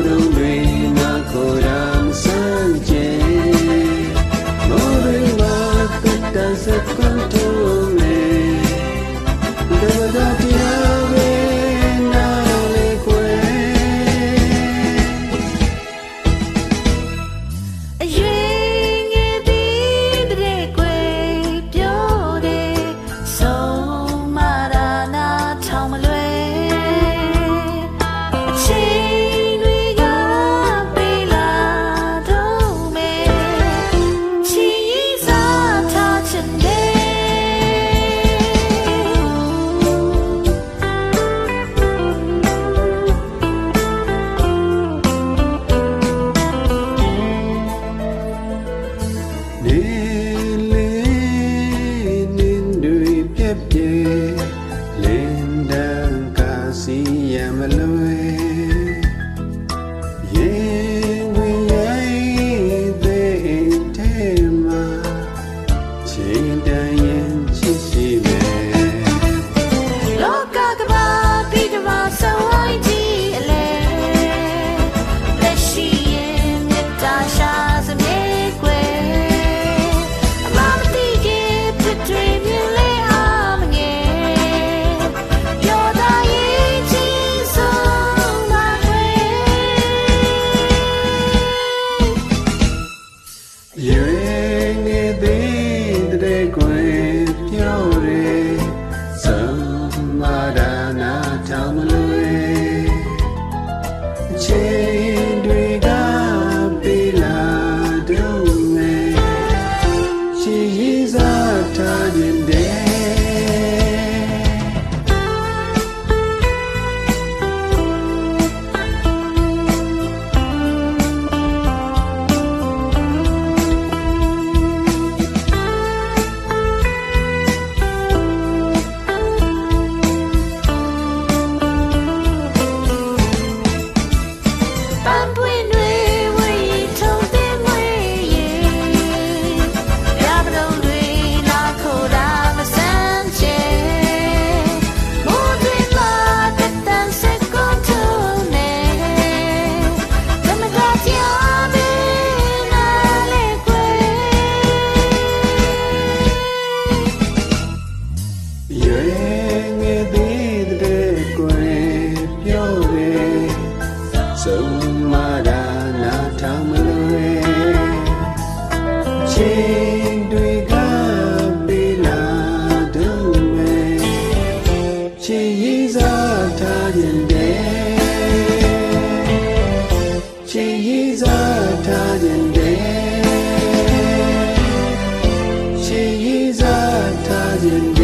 abre o meu လင်းတန်ကစီရမလွယ် Maranatha စားထားခြင်းတဲ့ရှင်ရေးစားထားခြင်း